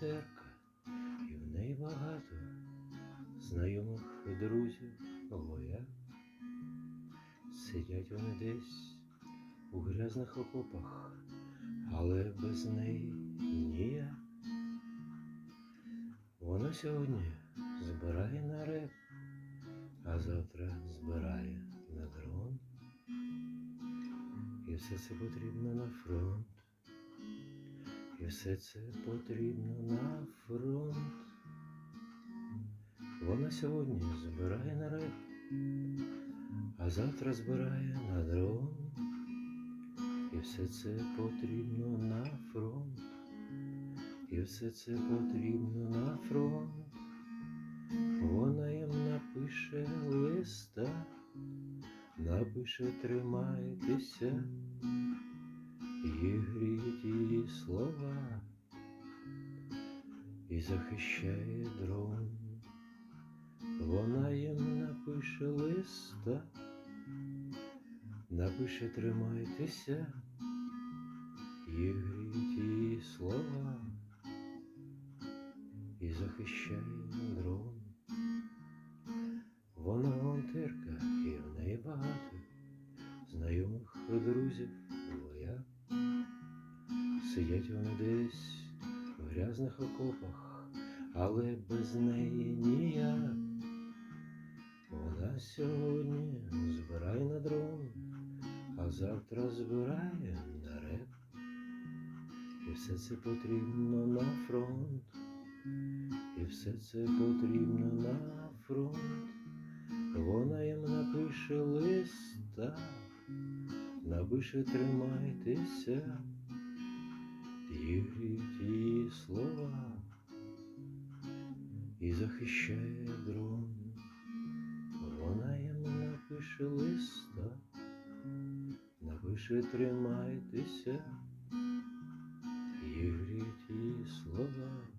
волонтерка, і в неї багато знайомих друзів вояк. Сидять вони десь у грязних окопах, але без неї ніяк. Вона сьогодні збирає на реп, а завтра збирає на дрон. І все це потрібно на фронт. І все це потрібно на фронт. Вона сьогодні збирає на реп, а завтра збирає на дрон. І все це потрібно на фронт. І все це потрібно на фронт. Вона їм напише листа, напише тримайтеся, і гріють її слова, і захищає дрон. Вона їм напише листа, напише тримайтеся, і гріють її слова, і захищає дрон. Вона волонтерка, і в неї багато знайомих друзів. Сидять вони десь в грязних окопах, але без неї ніяк. Вона сьогодні збирає на дрон, а завтра збирає на реп. І все це потрібно на фронт. І все це потрібно на фронт. Вона їм напише листа, напише тримайтеся, вірить її слова і захищає дрон, вона йому напише листа, напише тримайтеся, вірить її слова.